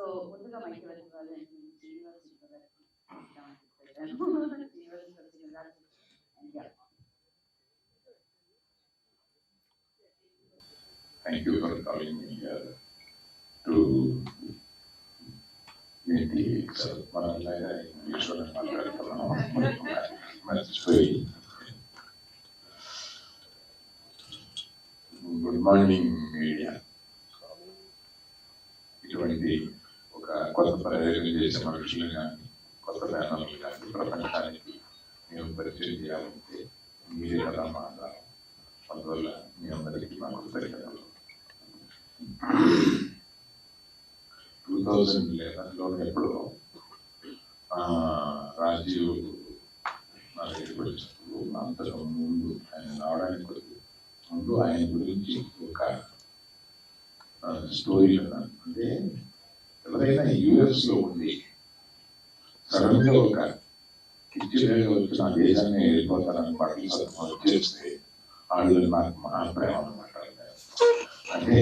So ముందుగా మైకి వచ్చిన వాళ్ళు శ్రీనివాస్ గారు శ్రీనివాస్ గారు And yeah. Thank you for calling me here to meet the sir. మన ఈశ్వరన్ మాట్లాడుతున్నాం మర్చిపోయి గుడ్ మార్నింగ్ మీడియా ఇటువంటి ఒక కొత్త ప్రయోగం చేసిన మనుషులు కానీ కొత్త ప్యానల్ కానీ ప్రపంచానికి మేము పరిచయం చేయాలంటే మీరే కదా మా అందువల్ల మీ అందరికీ మా కృతజ్ఞతలు టూ థౌజండ్ లెవెన్లో ఎప్పుడు రాజీవ్ నా దగ్గరికి వచ్చినప్పుడు అంతకు ముందు ఆయన రావడానికి కొద్ది ముందు ఆయన గురించి ఒక స్టోరీ అంటే ఎవరైనా యుఎస్లో ఉండి సడన్గా ఒక కిచ్చిగా వచ్చి నా దేశాన్ని వెళ్ళిపోతానని బట్టలు సత్వం వచ్చేస్తే వాళ్ళు నాకు మా ప్రేమ అనమాట అంటే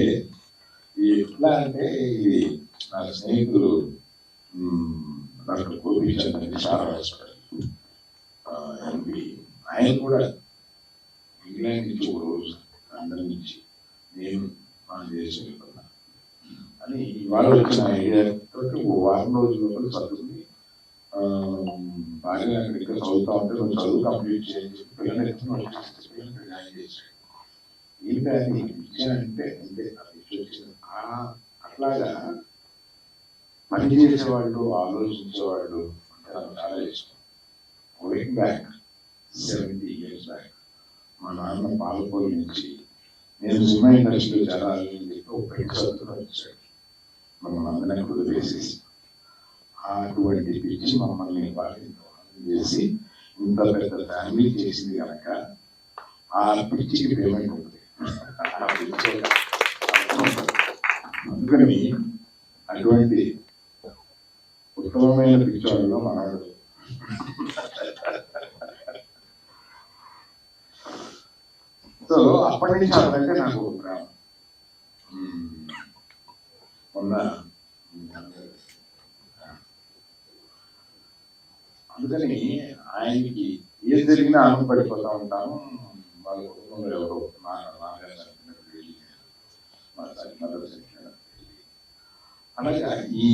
ఎట్లా అంటే ఇది నా స్నేహితుడు డాక్టర్ గోపీచంద్ అని చాలా రాష్ట్రాలు ఎంపీ. ఆయన కూడా ఇంగ్లాండ్ నుంచి ఒక రోజు అందరి నుంచి నేను మన దేశం అని తోటి ఓ వారం రోజుల లోపల చదువుని బాగా ఇక్కడ చదువుతా ఉంటే నువ్వు చదువు కంప్లీట్ చేయండి. పిల్లలు ఎత్తున పిల్లలు జాయిన్ చేశాడు ఏంటి అది ఇచ్చి ఆ అట్లాగా పని చేసేవాళ్ళు ఆలోచించేవాళ్ళు అంటే నాకు చాలా ఇష్టం. Going back seventy years back మా నాన్న పాలపూర్ నుంచి నేను సినిమా ఇండస్ట్రీలో చాలా చెప్పి ఒక చదువుతున్న వచ్చాడు. మమ్మల్ని అందరినీ వదిలేసేసి అటువంటి పిచ్చి మమ్మల్ని చేసి ఇంత పెద్ద ఫ్యామిలీ చేసింది కనుక ఆ పిచ్చికి పేమెంట్ ఉంటుంది. ఆ పిచ్చి అందుకని అటువంటి ఉత్తమమైన పిచ్చోళ్ళలో మనవాడు సో అప్పటి నుంచి అదంటే నాకు ప్రేమ మొన్న అందుకని ఆయనకి ఏం జరిగినా ఆనందపడిపోతా ఉంటాము. వాళ్ళ కుటుంబంలో ఎవరో అలాగా ఈ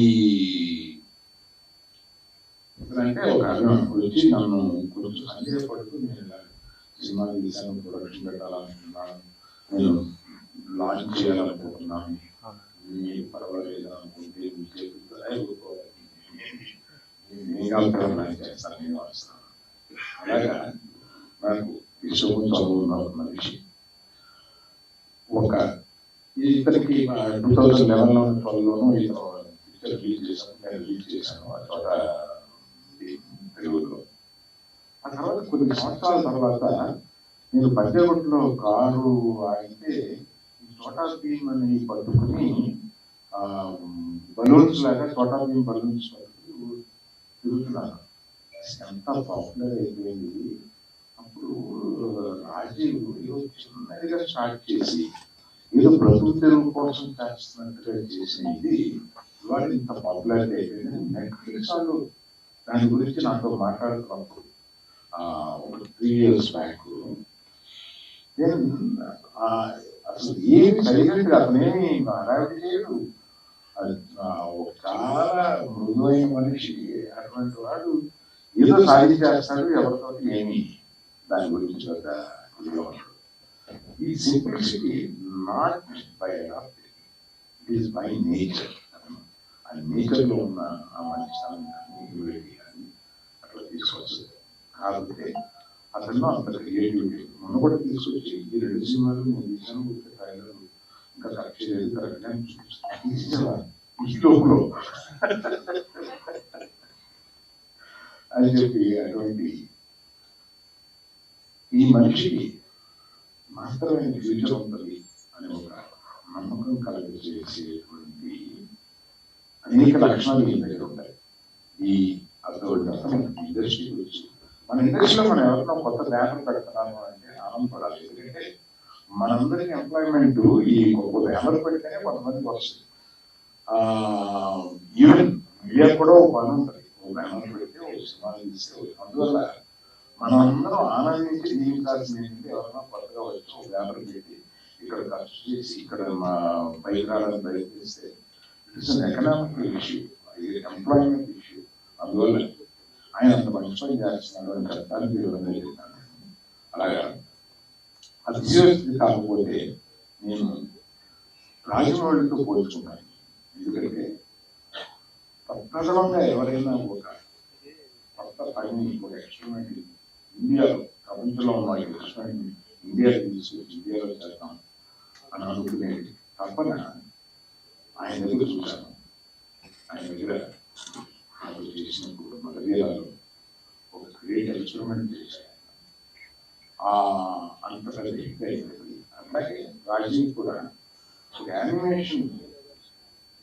అంటే ఒక అభిమానం వచ్చి నన్ను కొంచెం సందేహపడుతూ నేను సినిమాలు తీసాను ప్రొడక్షన్ పెట్టాలనుకున్నాను నేను లాంచ్ చేయాలనుకుంటున్నాను. మీరు పర్వాలేదు అనుకుంటే నేను చేస్తాను నేను వస్తాను అలాగా. నాకు చదువున్న ఒక మనిషి ఒక ఇతనికి టూ థౌజండ్ లెవెన్లో ట్వెల్వ్ లోను ఇతను పిక్చర్ రిలీజ్ చేశాను నేను రిలీజ్ చేశాను. ఆ చోట తెలుగులో. ఆ తర్వాత కొన్ని సంవత్సరాల తర్వాత నేను పద్దెగుంట్లో కారు ఆగితే చోటా భీమ్ అని పట్టుకుని బలూన్స్ లాగా చోటా భీమ్ బలూన్స్ తిరుగుతున్నారు. ఎంత పాపులర్ అయిపోయింది. అప్పుడు రాజీవ్ చిన్నదిగా స్టార్ట్ చేసి ఏదో ప్రభుత్వ తెలుగు కోసం చేస్తున్నట్టుగా చేసిన ఇది ఇవాళ ఇంత పాపులారిటీ అయిపోయింది. నెట్ఫ్లిక్స్ వాళ్ళు దాని గురించి నాతో మాట్లాడుతున్నప్పుడు ఒక త్రీ ఇయర్స్ బ్యాక్ దెన్ అసలు ఏమి సైలెంట్ అతనేమి హడావిడి చేయడు. అది, ఒక చాలా మృదువైన మనిషి అటువంటి వాడు ఏదో సాధించేస్తాడు ఎవరితో ఏమి దాని గురించి ఉండడు. ఈ simplicity not by it is by nature ఆ నేచర్లో ఉన్న ఆ మంచితనం కానీ కానీ అట్లా తీసుకొస్తుంది కాకపోతే అతను అంత క్రియేటివిటీ మొన్న కూడా తీసుకొచ్చి ఈ రెండు సినిమాలు నేను తీసాను ట్రైలర్ ఇంకా కరెక్ట్ అని చెప్పి అటువంటి ఈ మనిషికి మాత్రమే ఫ్యూచర్ ఉంటుంది అని ఒక నమ్మకం కలగజేసేటువంటి అనేక లక్షణాలు మీ దగ్గర ఉంటాయి ఈ అర్థం ఇండస్ట్రీ గురించి మన ఇండస్ట్రీలో మనం ఎవరినో కొత్త బ్యానర్ పెడతాము అంటే ఆనందపడాలి ఎందుకంటే మనందరికి ఎంప్లాయ్మెంట్ ఈ ఎవరు పెడితేనే కొంతమందికి వస్తుంది. ఈవెన్ ఆ, కూడా ఒక పని ఉంటుంది. ఒక బ్యానర్ పెడితే ఒక సినిమా తీస్తే అందువల్ల మనందరం ఆనందించి జీవించాల్సింది ఏంటంటే ఎవరైనా కొత్తగా వచ్చి ఒక బ్యానర్ పెట్టి ఇక్కడ ఖర్చు చేసి ఇక్కడ మా పైకి రావడానికి ప్రయత్నిస్తే ఇట్స్ ఎకనామిక్ ఇష్యూ ఇది ఎంప్లాయ్మెంట్ ఇష్యూ అందువల్ల ఆయన అంత మంచి పని చేస్తున్నాడు అని చెప్పడానికి వివరణ అది అలాగా కాకపోతే నేను రాజమౌళితో పోల్చుకున్నాను. ఎందుకంటే ప్రప్రథమంగా ఎవరైనా ఒక కొత్త పని ఒక ఎక్స్పెరిమెంట్ ఇండియాలో ప్రపంచంలో ఉన్న ఎక్స్పెరిమెంట్ ఇండియాకి తీసుకొచ్చి ఇండియాలో చేద్దాం అని అనుకునే తప్పన ఆయన దగ్గర చూశాను. ఆయన దగ్గర నాకు చేసినప్పుడు మగధీరాలు ఒక గ్రేట్ ఎక్స్పెరిమెంట్ చేశాను ఆ అంత పెద్ద హిట్ అయిపోయింది అట్లాగే రాజీవ్ కూడా ఒక యానిమేషన్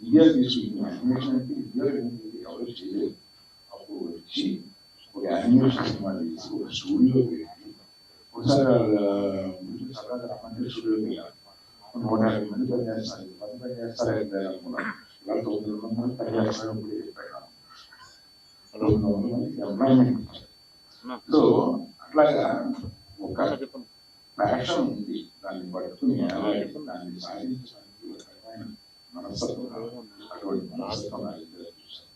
ఇండియా తీసుకుంటున్న యానిమేషన్ అంటే ఇండియా ఎవరు చేయలేదు అప్పుడు వచ్చి ఒక యానిమేషన్ సినిమా తీసి ఒక స్టూడియో పెట్టి ఒకసారి ముందు సరదాగా రమ్మంటే స్టూడియోకి వెళ్ళాను నూట యాభై మంది పని చేస్తారు పది పని చేస్తారు అయితే అనుకున్నాను ఇలా తొమ్మిది వందల మంది పని చేస్తారు ఇప్పుడు చెప్పాను రెండు వందల మందికి ఎంప్లాయ్మెంట్ ఇచ్చారు సో అట్లాగా ఒక ప్యాషన్ ఉంది దాన్ని పట్టుకుని ఎలాంటి దాన్ని సాధించడానికి ఒక రకమైన మనస్తత్వం కావాలి. అటువంటి మనస్తత్వం నా దగ్గర చూశాను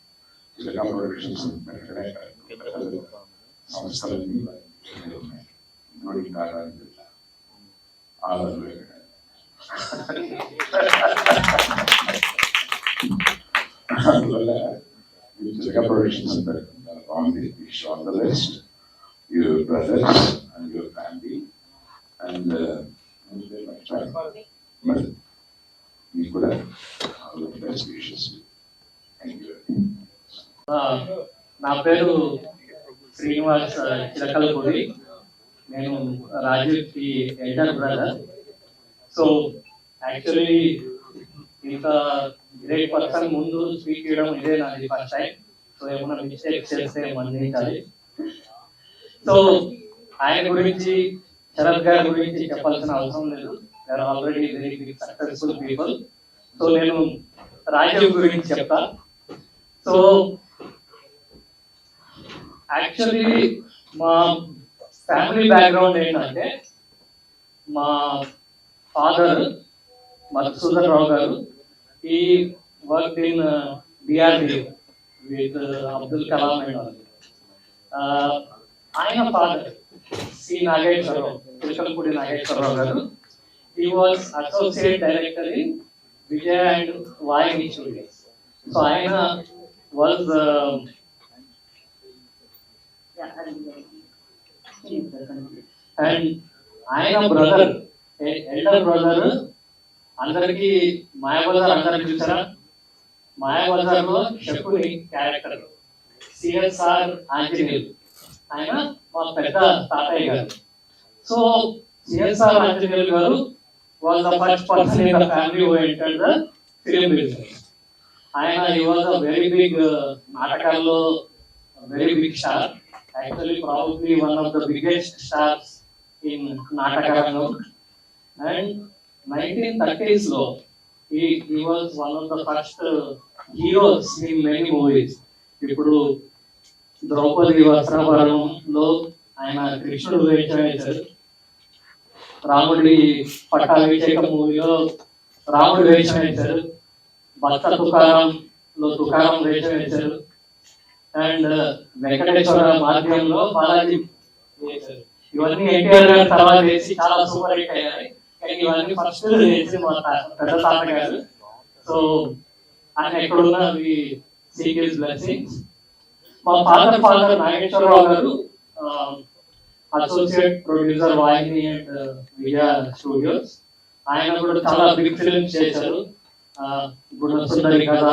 చిలకా ప్రొడక్షన్స్ పెట్టడానికి సంస్థలన్నీ ఇక్కడ ఉన్నాయి ఇంక్లూడింగ్ టాటా అని పెట్టారు ఆధార్లు ఇక్కడ అందువల్ల ఈ చిలకా ప్రొడక్షన్స్ పెడుతున్నారు on the wish all the best your brothers and your family and మరి మీకు కూడా all the best wishes thank you ఆ, నా పేరు శ్రీనివాస్ ఆ, నేను రాజీవ్కి ఎల్డర్ బ్రదర్ సో యాక్చువల్లీ ఇంత గ్రేట్ పర్సన్ ముందు స్పీక్ చేయడం ఇదే నాది ఫస్ట్ టైం సో ఏమైనా మిస్టేక్ చేస్తే మన్నించాలి సో ఆయన గురించి శరత్ గారి గురించి చెప్పాల్సిన అవసరం లేదు. Are already very big successful people so నేను రాజీవ్ గురించి చెప్తా. సో యాక్చువల్లీ మా ఫ్యామిలీ బ్యాక్గ్రౌండ్ ఏంటంటే మా father Madhusudan Rao garu he work in DRDO with Abdul Kalam and ఆయన father C. Nageswara Rao Tirukalapudi Nageswara Rao garu. He was associate director in Vijaya and Vauhini studios so ఆయన was and uh, ఆయన brother elder brother అందరికి మాయాబజార్ అందరికి చూసారా? మాయాబజార్లో Shakuni character CSR Anjaneyulu. ఆయన మా పెద్ద తాతయ్య garu. So CSR Anjaneyulu garu was the first person in the family who entered the film business ఆయన ఈ వాజ్ అ వెరీ బిగ్ నాటకాల్లో very big star actually probably one of the biggest stars in నాటక రంగం and nineteen థర్టీస్లో ఈ ఈ was one of the first heroes in many movies ఇప్పుడు ద్రౌపది వస్త్రాభరణంలో ఆయన కృష్ణుడు వేషం రాముడి పట్టాభిషేక మూవీలో రాముడు వేషం వేశారు భక్త తుకారంలో తుకారం వేషం వేశారు అండ్ వెంకటేశ్వర మాధ్యంలో బాలాజీ వేశారు. ఇవన్నీ ఎన్టీఆర్ గారు తర్వాత వేసి చాలా సూపర్ హిట్ అయ్యాయి. కానీ ఇవన్నీ ఫస్ట్ వేసి మా పెద్ద తాత గారు సో ఆయన ఎక్కడున్నా అవి సీక్రెట్ బ్లెస్సింగ్స్ మా father father Nageswararao garu associate producer Vauhini and Vijaya studios ఆయన కూడా చాలా బిగ్ ఫిల్మ్స్ చేశారు. గుణసుందరి కథ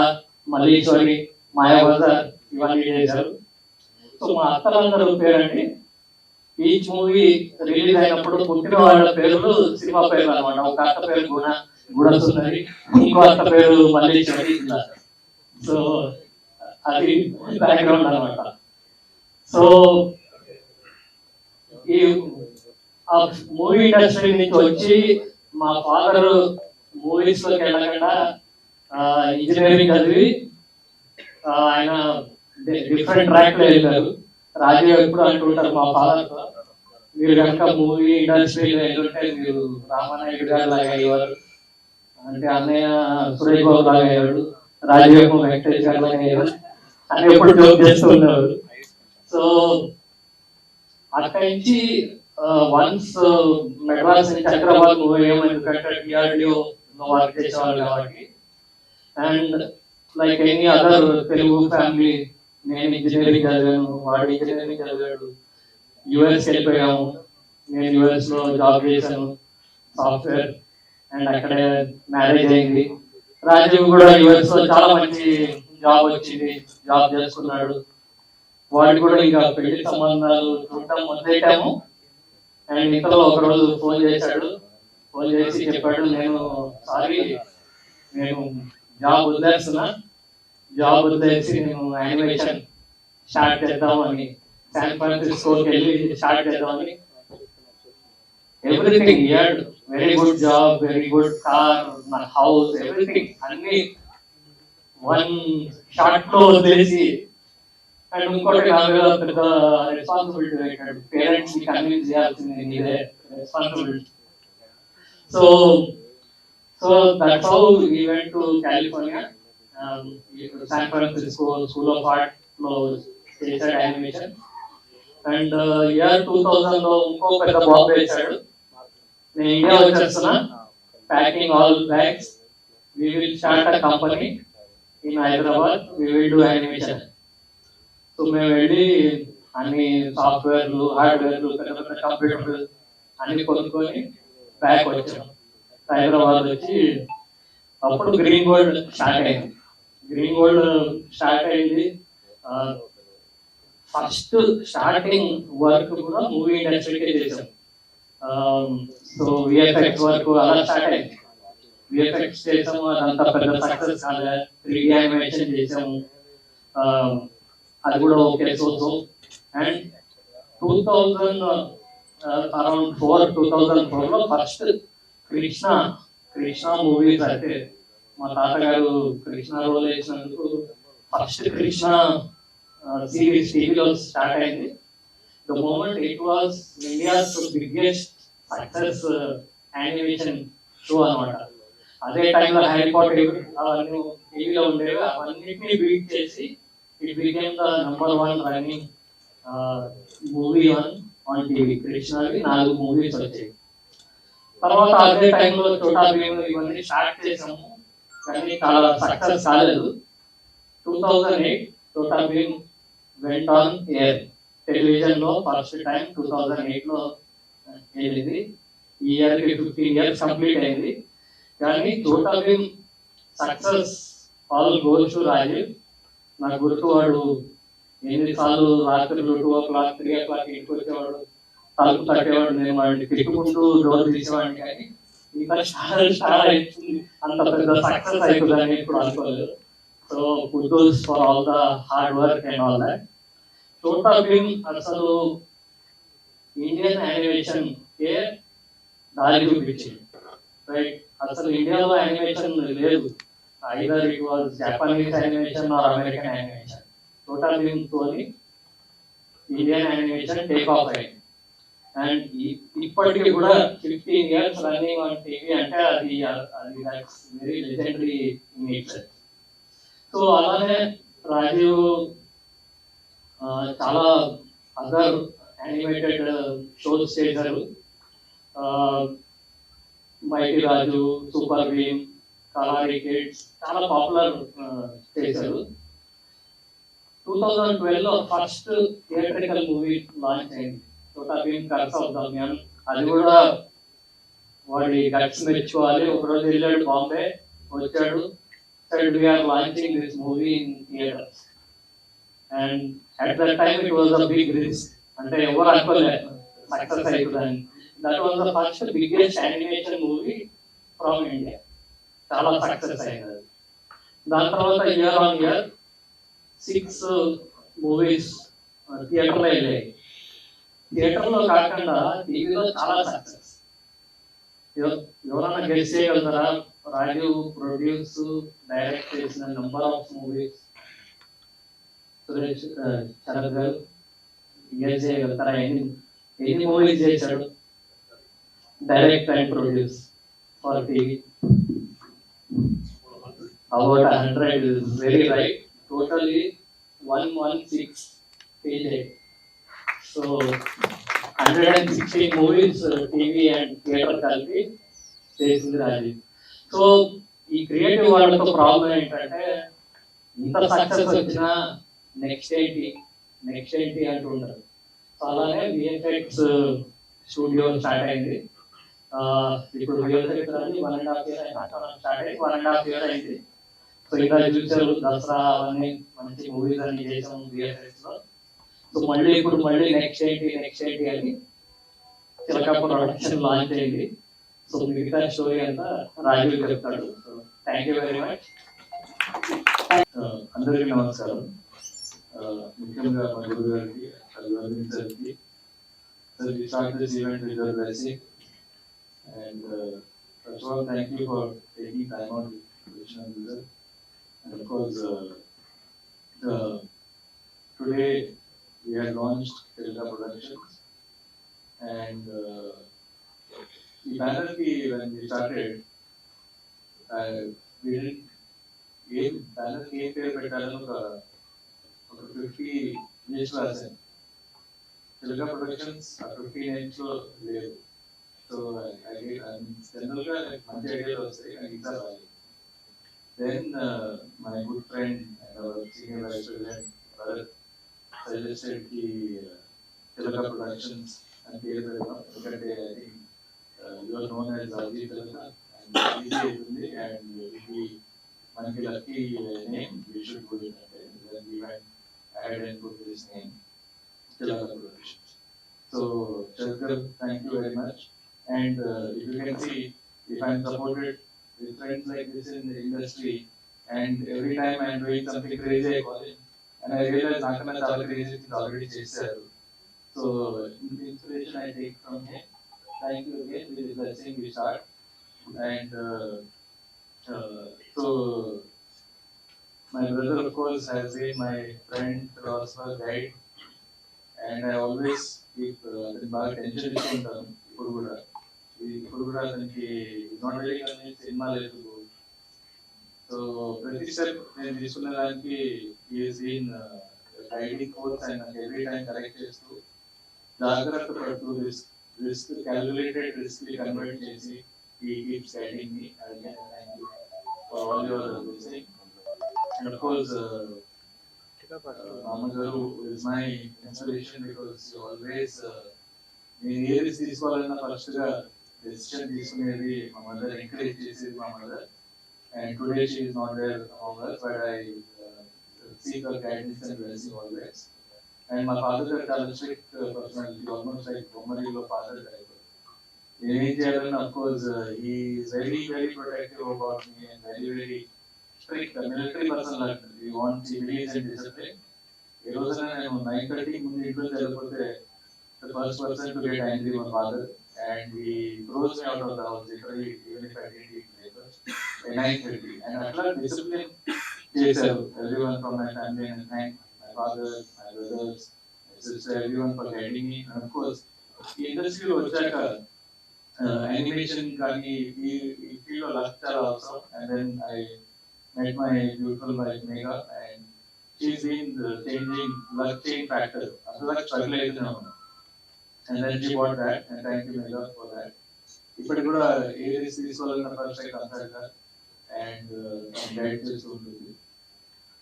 మల్లీశ్వరి మాయాబజార్ ఇవన్నీ చేశారు. సో మా అత్తలందరూ పేరండి. ఈచ్ మూవీ రిలీజ్ అయినప్పుడు పుట్టిన వాళ్ళ పేర్లు సినిమా పేర్లు అనమాట ఒక అత్త పేరు గుణ గుణసుందరి ఇంకో అత్త పేరు మల్లీశ్వరి. ఇలా సో అది బ్యాక్గ్రౌండ్ అనమాట సో ఈ మూవీ ఇండస్ట్రీ నుంచి వచ్చి మా ఫాదర్ మూవీస్లోకి వెళ్ళకుండా ఇంజనీరింగ్ చదివి ఆయన డిఫరెంట్ ట్రాక్లో వెళ్ళారు. రాజీవ్ ఎప్పుడు అంటుంటారు మా ఫాదర్ మీరు కనుక మూవీ ఇండస్ట్రీలో వెళ్ళుంటే మీరు రామానాయుడు గారు లాగా అయ్యేవారు. అంటే అన్నయ్య సురేష్ బాబు లాగా అయ్యాడు రాజీవ్ వెంకటేష్ గారు లాగా అయ్యారు అని ఎప్పుడు జోక్ చేస్తూ సో అక్కడి నుంచి వన్స్ మెడ్రాస్ నుంచి హైదరాబాద్ మూవ్ అయ్యాము ఎందుకంటే డిఆర్డిఓ వర్క్ చేసేవాళ్ళు కాబట్టి. And like any other Telugu family నేను ఇంజనీరింగ్ చదివాను వాడు ఇంజనీరింగ్ చదివాడు. యుఎస్ వెళ్ళిపోయాము. నేను యుఎస్లో జాబ్ చేశాను సాఫ్ట్వేర్ అండ్ అక్కడే మ్యారేజ్ అయింది. రాజీవ్ కూడా యుఎస్లో చాలా మంచి జాబ్ వచ్చింది జాబ్ చేసుకున్నాడు. వాడు కూడా ఇంకా పెళ్ళి సంబంధాలు చూడటం మొదలెట్టాము. అండ్ ఇంతలో ఒకరోజు ఫోన్ చేశాడు. ఫోన్ చేసి చెప్పాడు నేను సారీ నేను జాబ్ వదిలేస్తున్నా. జాబ్ వదిలేసి నేను యానిమేషన్ స్టార్ట్ చేద్దామని శాన్ ఫ్రాన్సిస్కోకి వెళ్ళి స్టార్ట్ చేద్దామని. Everything year very good job very good car నా హౌస్ ఎవ్రీథింగ్ అన్ని వన్ షార్ట్లో వదిలేసి అండ్ ఇంకోటి నా పెద్ద రెస్పాన్సిబిలిటీ పేరెంట్స్ని కన్విన్స్ చేయాల్సింది మీదే responsibility so so that's how he went to California San Francisco school of ఆర్ట్లో చేశాడు యానిమేషన్ అండ్ ఇయర్ టూ థౌజండ్లో ఇంకో పెద్ద బాంబు వేశాడు. నేను ఇండియా వచ్చేస్తున్నా. Packing all bags we will start a company in Hyderabad we will do animation. So మేము వెళ్ళి అన్ని సాఫ్ట్వేర్లు హార్డ్వేర్లు పెద్ద పెద్ద కంప్యూటర్లు అన్ని కొనుక్కొని బ్యాక్ వచ్చాం. హైదరాబాద్ వచ్చి అప్పుడు గ్రీన్ గోల్డ్ స్టార్ట్ అయింది. గ్రీన్ గోల్డ్ స్టార్ట్ అయింది. ఫస్ట్ స్టార్టింగ్ వర్క్ కూడా మూవీ ఇండస్ట్రీకే చేసాం సో విఎఫ్ఎక్స్ వర్క్ అలా స్టార్ట్ అయింది. విఎఫ్ఎక్స్ చేసాము అదంతా పెద్ద సక్సెస్ కాలే త్రీ యానిమేషన్ చేసాము అది కూడా okay so and two thousand around four two thousand ఫోర్లో ఫస్ట్ కృష్ణ కృష్ణ మూవీస్ అయితే మా తాతగారు కృష్ణ రోల్ వేసినందుకు ఫస్ట్ కృష్ణ సిరీస్ టీవీలో స్టార్ట్ అయింది. The moment it was India's biggest success animation show అనమాట అదే టైంలో హ్యారీ పాటర్ అవన్నీ టీవీలో ఉండేవి. అవన్నిటిని బీట్ చేసి it became the number one running movie on on TV కృష్ణకి నాలుగు మూవీస్ వచ్చాయి. తర్వాత అదే టైంలో చోటా భీమ్ ఇవన్నీ స్టార్ట్ చేసాము. కానీ చాలా సక్సెస్ కాలేదు. Two thousand eight Chhota Bheem went on air టెలివిజన్లో ఫస్ట్ టైం టూ థౌజండ్ ఎయిట్లో వెళ్ళింది. ఈ ఇయర్కి ఫిఫ్టీన్ ఇయర్స్ కంప్లీట్ అయింది. కానీ Bheem success all goals Rajiv నాకు గుర్తు వాడు ఎన్నిసార్లు రాత్రులు two o'clock three o'clock ఇంటికి వచ్చేవాడు. తలుపు తట్టేవాడు నేను వాడిని తిట్టుకుంటూ డోర్ తీసేవాడిని కానీ ఇంకా అవుతుంది అంత పెద్ద సక్సెస్ అవుతుందని ఇప్పుడు అనుకోలేదు. So kudos for all the hard work and all that. Bheem అసలు ఇండియన్ యానిమేషన్ కే దారి చూపించింది? రైట్. అసలు ఇండియాలో యానిమేషన్ లేదు. Either it was Japanese animation or American animation total Bheem తోని ఇండియన్ యానిమేషన్ టేక్ ఆఫ్ అయింది. అండ్ ఇప్పటికి కూడా fifteen years running on TV అంటే అది అది వెరీ లెజెండరీ ఇన్ సో అలానే రాజీవ్ చాలా అదర్ యానిమేటెడ్ షోస్ చేశారు. Mighty Raju Super Bheem Kalari Kids చాలా పాపులర్ చేశారు. టూ థౌజండ్ ట్వెల్వ్లో ఫస్ట్ థియేట్రికల్ మూవీ లాంచ్ అయింది. చోటా భీమ్ కర్స్ ఆఫ్ దమ్యాన్ అది కూడా వాడి గట్స్ మెచ్చుకోవాలి. ఒకరోజు వెళ్ళాడు బాంబే వచ్చాడు. Said we are launching this movie in theaters. And at that time it was a big risk. అంటే ఎవరు అనుకోలేదు సక్సెస్ అవుతుందని that was the first biggest animation movie from India చాలా సక్సెస్ అయింది. దాని తర్వాత year on year six movies థియేటర్లో వెళ్ళాయి. థియేటర్లో కాకుండా టీవీలో చాలా సక్సెస్ ఎవరన్నా గెస్ట్ చేయగలుగుతారా? రాజు ప్రొడ్యూస్ డైరెక్ట్ చేసిన number of movies Suresh Sharath garu guess చేయగలుగుతారా? ఎన్ని ఎన్ని మూవీస్ చేశాడు? Direct and produce for TV about a hundred is very right. Totally one one six page eight. So hundred and sixteen movies uh, TV and theater కలిపి చేసింది Rajiv so ఈ creative వాళ్ళతో problem ఏంటంటే ఇంత సక్సెస్ వచ్చినా next ఏంటి? Next ఏంటి అంటూ ఉంటారు సో అలానే విఎఫ్ఎక్స్ స్టూడియో స్టార్ట్ అయింది. ఇప్పుడు విఎఫ్ఎక్స్ అనేది one and half year start అయింది. వన్ అండ్ హాఫ్ ఇయర్ అయింది. సో ఇంకా చూసారు దసరా అవన్నీ మంచి మూవీస్ అన్ని చేసాం విఎఫ్ఎక్స్లో. సో మళ్ళీ ఇప్పుడు మళ్ళీ నెక్స్ట్ ఏంటి నెక్స్ట్ ఏంటి అని చిలక ప్రొడక్షన్ లాంచ్ అయింది. సో మిగతా స్టోరీ అంతా రాజీవ్ చెప్తాడు. So thank you very much అందరికీ నమస్కారం. Uh, ముఖ్యంగా మా గురువు గారికి సార్కి sir start this Event with your blessing and first of all thank you for taking time out విషయం sir And of course, uh, the, today we have launched Telga Productions. And uh, the banner key, when we started, uh, we didn't, ఏం banner ఏం పేరు పెట్టాలని ఒక ఒక fifty list రాశాను తెలుగా productions ఆ fifty names లో లేదు సో జనరల్ గా నాకు మంచి ఐడియాలు వస్తాయి నాకు ఇంకా రాలేదు Then uh, my good friend and our senior vice president, Bharat, suggested the uh, Tilaka Productions and పేరు పెడదాం ఎందుకంటే I think uh, you are known as Rajiv Tilaka and easy అవుతుంది and ఇది మనకి lucky name we should put it అంటే then we went ahead and put this name Tilaka Productions. So Shankar, thank you very much And uh, if you can see, if I'm supported with friends like this in the industry, and every time I'm doing something crazy, I call him. And I realize Nakana Chala crazy things already chased So, the inspiration I take from him. Thank you again. With the blessing, we start. And uh, uh, so, my brother, of course, has been my friend, philosopher, guide. And I always keep uh, the attention to him. ఇప్పుడు కూడా అతనికి not very convince సినిమా లేదు. So ప్రతి step నేను తీసుకున్న దానికి is been guiding course ఆయన ఎవ్రీ టైం కరెక్ట్ చేస్తూ జాగ్రత్త పడుతూ రిస్క్ రిస్క్ క్యాలిక్యులేటెడ్ రిస్క్ని కన్వర్ట్ చేసి ఈ keeps guiding me thank you for all your listening and of course మామగారు is my inspiration because always నేను ఏది తీసుకోవాలన్నా ఫస్ట్గా డెసిషన్ తీసుకునేది మా మదర్ ఎంకరేజ్ చేసేది మా mother and today she is not there among us but I seek her guidance and blessing always and మా ఫాదర్ గారు చాలా స్ట్రిక్ట్ పర్సనాలిటీ ఆల్మోస్ట్ లైక్ బొమ్మరిలో ఫాదర్ టైప్ నేనేం చేయాలని of course he is very very protective about me and very very strict military person లాంటి he wants he believes in discipline ఈ రోజున నేను నైన్ థర్టీ ముందు ఇంట్లో వెళ్ళిపోతే the first person to get angry my father. and we bruise out of the house, literally, even if I didn't eat breakfast, by 9.30. And I learned discipline itself, everyone from my family and my, my father, my brothers, my sister, everyone for guiding me. And of course, the industry was like a uh, animation company, we feel a lifestyle also. And then I met my beautiful wife, Megha, and she's been the changing, luck change factor. I'm like struggling now. అవుతున్నాను and then she bought that. And thank you Megha for that. ఇప్పటికి కూడా ఏ series వల్ల perfect అంటారు consult and guide చేస్తూ ఉంటుంది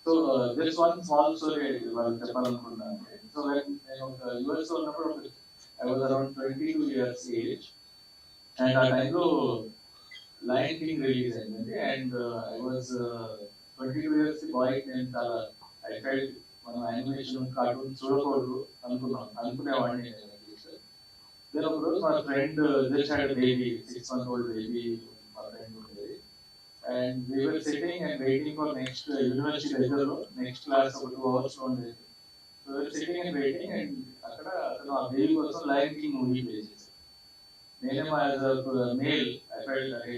so this one small story వాళ్ళు చెప్పాలనుకున్నాను సో నేను ఒక యుఎస్ ఉన్నప్పుడు I was around twenty two years age and ఆ టైంలో లైన్ కింగ్ రిలీజ్ అయిందండి. And I was twenty two years boy నేను చాలా ఐ ఫెల్ట్ మనం యానిమేషన్ కార్టూన్ చూడకూడదు అనుకున్నాం. అనుకునేవాడిని నేను. అట్లీస్ట్ దెన్ ఒక రోజు మా friend just had baby six month old baby మా ఫ్రెండ్ ఉండేది and we were sitting and waiting for next university దగ్గరలో నెక్స్ట్ క్లాస్ ఒక టూ అవర్స్లో ఉండేది so sitting and waiting and అక్కడ అతను ఆ బేబీ కోసం లైన్ కింగ్ మూవీ ప్లే చేశాడు నేనేమో యాజ్ మేల్ ఐ ఫెల్ట్ అరే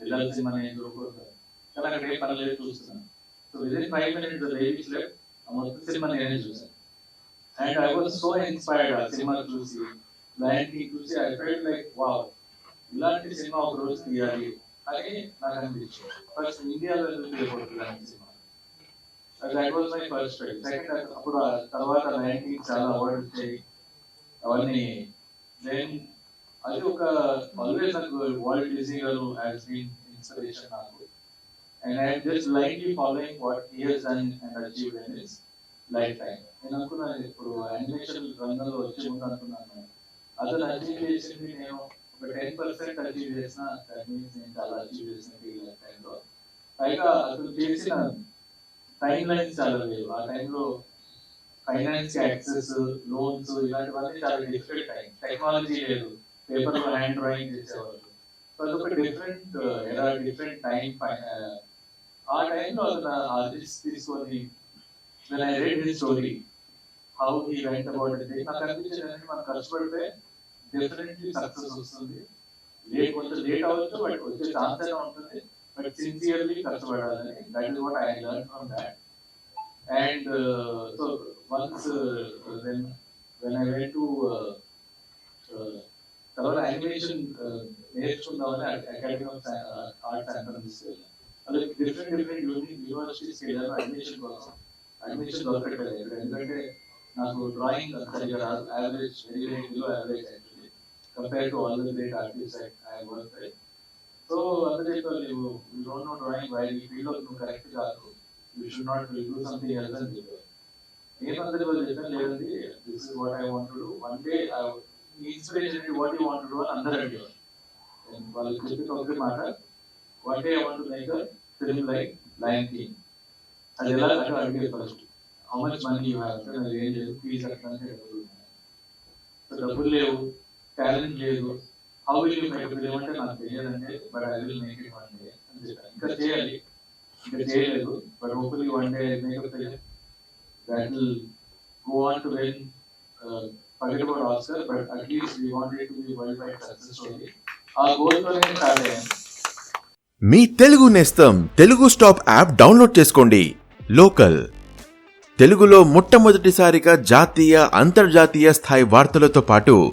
వెళ్ళాల్సి మన చూడకూడదు. కానీ అక్కడ ఏ పర్లేదు చూస్తున్నాను. So within five minutes the baby slept ఆ మొత్తం సినిమా నేనే చూసాను and I was so inspired ఆ సినిమా చూసి. లయన్ చూసి ఐ ఫెల్ట్ లైక్ వావ్ ఇలాంటి సినిమా ఒక రోజు తీయాలి. అని నాకు అనిపించింది ఫస్ట్ ఇండియాలో తీయకూడదు? ఇలాంటి cinema. That was my first try second అప్పుడు తర్వాత నైన్టీ చాలా అవార్డు వచ్చాయి. అవన్నీ దెన్ అది ఒక ఆల్వేస్ నాకు Walt Disney garu has been inspiration నాకు. And I just blindly following what years and and achieve in his life time నేను అనుకున్నాను ఇప్పుడు యానిమేషన్ రంగంలో వచ్చే ముందు అనుకున్నాను. అతను అచీవ్ చేసింది నేను ఒక టెన్ పర్సెంట్ అచీవ్ చేసిన దట్ మీన్స్ నేను చాలా అచీవ్ చేసిన ఈ లైఫ్ టైంలో పైగా అతను చేసిన టైం లైన్స్ చాలా లేవు ఆ టైంలో ఫైనాన్స్ యాక్సెస్ లోన్స్ ఇలాంటివన్నీ చాలా డిఫరెంట్ టైం టెక్నాలజీ లేదు పేపర్లో హ్యాండ్ డ్రాయింగ్ చేసేవాళ్ళు సో అదొక డిఫరెంట్ ఎలా డిఫరెంట్ టైం ఆ టైంలో అతను ఆ రిస్క్ తీసుకొని when I read his story, how he went about it, నాకు అనిపించింది అంటే మనం కష్టపడితే డెఫినెట్లీ సక్సెస్ వస్తుంది లేట్ కొంచెం లేట్ అవ్వచ్చు బట్ వచ్చే ఛాన్స్ అయినా ఉంటుంది but sincerely కష్టపడాలని that is what I learn from that and so once when when I went to తర్వాత యానిమేషన్ నేర్చుకుందామని అకాడమీ ఆఫ్ ఆర్ట్స్ అండ్ తీసుకెళ్ళాను అది డిఫరెంట్ డిఫరెంట్ యూనివర్సిటీస్కి వెళ్ళాను అడ్మిషన్ కోసం అడ్మిషన్ దొరకట్లేదు ఇక్కడ ఎందుకంటే నాకు డ్రాయింగ్ సరిగా రాదు average very very below average actually compare to all the great artist I work so అందరూ చెప్పారు నువ్వు you don't know drawing why ఈ ఫీల్డ్ నువ్వు కరెక్ట్ కాదు you should not do something else అని చెప్పారు నేను అందరికీ చెప్పాను లేదండి this is what I want to do one day inspiration what you want to do అని అందరూ అడిగారు వాళ్ళకి చెప్పిన ఒకటి మాట one day I want to make film like Lion King అది ఎలా అంటే అడిగే first how much money you have అంటే నాకు ఏం లేదు ఫీజు కట్టడానికి డబ్బులు ఉన్నాయి సో డబ్బులు లేవు టాలెంట్ లేదు. How will you make film అంటే నాకు తెలియదంటే but I will make it one day అని చెప్పాను ఇంకా చేయాలి. ఇంకా చేయలేదు. But hopefully one day make up that will go on to win forget about Oscar, but at least we want it to be worldwide success story. ఆ goal తోనే start అయ్యాను. మీ Telugu Nestham Telugu stop app download చేసుకోండి. Local. తెలుగులో మొట్టమొదటిసారిగా జాతీయ అంతర్జాతీయ స్థాయి వార్తలతో పాటు